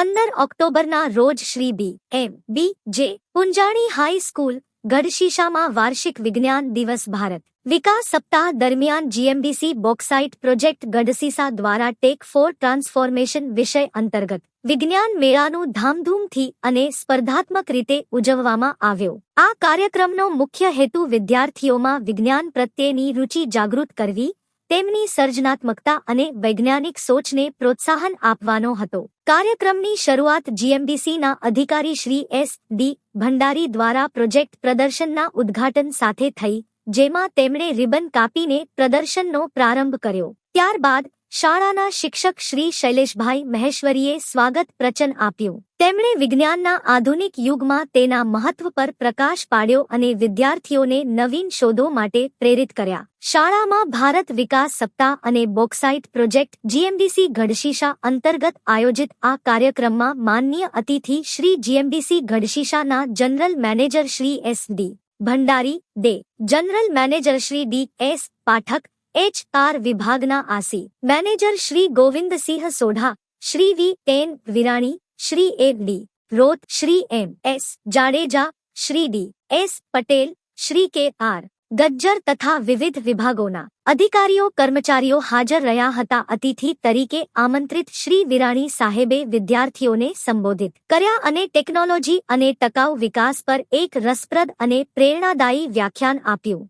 પંદર ઓક્ટોબરના રોજ શ્રી બી. એમ. બી. જે. પુંજાણી હાઈસ્કૂલ ગઢશીશામાં વાર્ષિક વિજ્ઞાન દિવસ ભારત. વિકાસ સપ્તાહ દરમિયાન જીએમડીસી બોક્સાઇટ પ્રોજેક્ટ ગઢસીસા દ્વારા ટેક ફોર ટ્રાન્સફોર્મેશન વિષય અંતર્ગત વિજ્ઞાન મેળાનું ધામધૂમથી અને સ્પર્ધાત્મક રીતે ઉજવવામાં આવ્યો. આ કાર્યક્રમનો મુખ્ય હેતુ વિદ્યાર્થીઓમાં વિજ્ઞાન પ્રત્યેની રુચિ જાગૃત કરવી તેમની સર્જનાત્મકતા અને વૈજ્ઞાનિક સોચને પ્રોત્સાહન આપવાનો હતો. કાર્યક્રમની શરૂઆત જીએમડીસીના અધિકારી શ્રી એસ ડી ભંડારી દ્વારા પ્રોજેક્ટ પ્રદર્શનના ઉદ્ઘાટન સાથે થઈ, જેમાં તેમણે રિબન કાપીને પ્રદર્શનનો પ્રારંભ કર્યો. ત્યારબાદ શાળાના શિક્ષક શ્રી શૈલેષભાઈ મહેશ્વરીએ સ્વાગત પ્રચન આપ્યું. તેમણે વિજ્ઞાનના આધુનિક યુગમાં તેના મહત્વ પર પ્રકાશ પાડ્યો અને વિદ્યાર્થીઓને નવીન શોધો માટે પ્રેરિત કર્યા. શાળામાં ભારત વિકાસ સપ્તાહ અને બોક્સાઇટ પ્રોજેક્ટ જીએમડીસી ગઢશીશા અંતર્ગત આયોજિત આ કાર્યક્રમમાં માનનીય અતિથિ Shri GMDC ગઢશીશાના general manager Shri S D Bhandari દે, general manager Shri D S Pathak H R વિભાગના આસી. Manager Shri Govindsinh Sodha, Shri V N Virani, Shri A D, રોત Shri M S Jadeja, Shri D S Patel, Shri K R, Gajjar તથા વિવિધ વિભાગોના અધિકારીઓ કર્મચારીઓ હાજર રહ્યા હતા. અતિથિ તરીકે આમંત્રિત શ્રી વિરાણી સાહેબે વિદ્યાર્થીઓને સંબોધિત કર્યા અને ટેકનોલોજી અને ટકાઉ વિકાસ પર એક રસપ્રદ અને પ્રેરણાદાયી વ્યાખ્યાન આપ્યું.